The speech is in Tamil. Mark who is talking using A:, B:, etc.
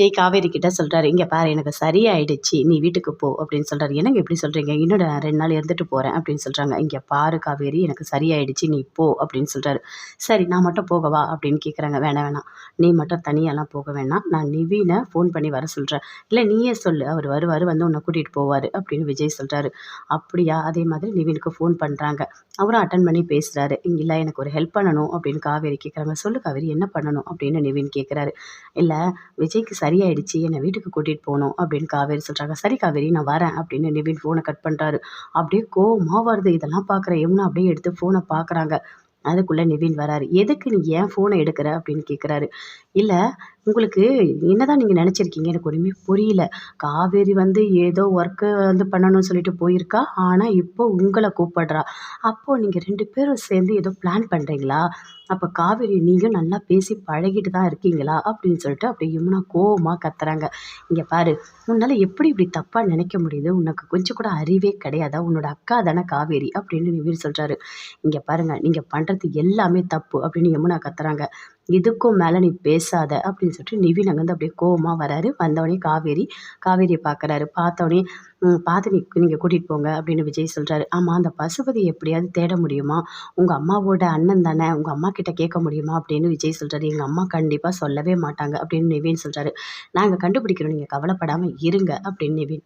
A: ஜெய் காவேரி கிட்ட சொல்கிறாரு இங்கே பாரு எனக்கு சரியாயிடுச்சு. நீ வீட்டுக்கு போ அப்படின்னு சொல்கிறாரு என்னங்க எப்படி சொல்கிறீங்க இன்னொரு ரெண்டு நாள் இருந்துட்டு போகிறேன் அப்படின்னு சொல்கிறாங்க இங்கே பாரு காவேரி எனக்கு சரியாயிடுச்சு. நீ போ அப்படின்னு சொல்கிறாரு சரி நான் மட்டும் போகவா? அப்படின்னு கேட்குறாங்க வேணாம் வேணாம். நீ மட்டும் தனியாலாம் போக வேணாம். நான் நிவீனை ஃபோன் பண்ணி வர சொல்கிறேன் இல்லை நீயே சொல்லு. அவர் வருவார் வந்து உன்னை கூட்டிகிட்டு போவார் அப்படின்னு விஜய் சொல்கிறாரு அப்படியா? அதே மாதிரி நிவீனுக்கு ஃபோன் பண்ணுறாங்க அவரும் அட்டன் பண்ணி பேசுகிறாரு இல்லை எனக்கு ஒரு ஹெல்ப் பண்ணணும் அப்படின்னு காவேரி கேட்குறாங்க சொல்லு காவேரி என்ன பண்ணணும்? அப்படின்னு நிவின் கேட்குறாரு இல்லை விஜய்க்கு சரியாயிடுச்சு என்னை வீட்டுக்கு கூட்டிகிட்டு போகணும் அப்படின்னு காவேரி சொல்கிறாங்க சரி காவேரி நான் வரேன் அப்படின்னு நிவின் ஃபோனை கட் பண்ணுறாரு அப்படியே கோவமாக வருது. இதெல்லாம் பார்க்குற யமுனா அப்படியே எடுத்து ஃபோனை பார்க்குறாங்க அதுக்குள்ளே நிவின் வராரு. எதுக்கு நீ ஏன் ஃபோனை எடுக்கிற அப்படின்னு கேட்குறாரு இல்லை உங்களுக்கு என்னதான் நீங்கள் நினச்சிருக்கீங்க? எனக்கு ஒன்றுமே புரியல. காவேரி வந்து ஏதோ ஒர்க்கு வந்து பண்ணணும்னு சொல்லிட்டு போயிருக்கா. ஆனால் இப்போ உங்களை கூப்பிடுறா. அப்போது நீங்கள் ரெண்டு பேரும் சேர்ந்து ஏதோ பிளான் பண்ணுறீங்களா அப்போ காவேரி நீங்கள் நல்லா பேசி பழகிட்டு தான் இருக்கீங்களா? அப்படின்னு சொல்லிட்டு அப்படியே யமுனா கோவமாக கத்துறாங்க. இங்கே பாரு உன்னால் எப்படி இப்படி தப்பாக நினைக்க முடியுது? உனக்கு கொஞ்சம் கூட அறிவே கிடையாதா? உன்னோட அக்கா தானே காவேரி? அப்படின்னு நிவீர் சொல்கிறாரு இங்கே பாருங்கள் நீங்கள் பண்ணுறது எல்லாமே தப்பு அப்படின்னு யமுனா கத்துறாங்க. இதுக்கும் மேலே நீ பேசாத அப்படின்னு சொல்லிட்டு நிவின் அங்கேருந்து அப்படியே கோவமாக வராரு. வந்தவொடனே காவேரி காவேரியை பார்க்குறாரு. பார்த்தோடனே பார்த்து நீ நீங்கள் கூட்டிகிட்டு போங்க அப்படின்னு விஜய் சொல்கிறாரு ஆமாம் அந்த பசுபதி எப்படியாவது தேட முடியுமா? உங்கள் அம்மாவோட அண்ணன் தானே உங்கள் அம்மா கிட்ட கேட்க முடியுமா? அப்படின்னு விஜய் சொல்கிறாரு எங்கள் அம்மா கண்டிப்பாக சொல்லவே மாட்டாங்க அப்படின்னு நிவின் சொல்கிறாரு நாங்கள் கண்டுபிடிக்கிறோம் நீங்கள் கவலைப்படாமல் இருங்க அப்படின்னு நிவின்.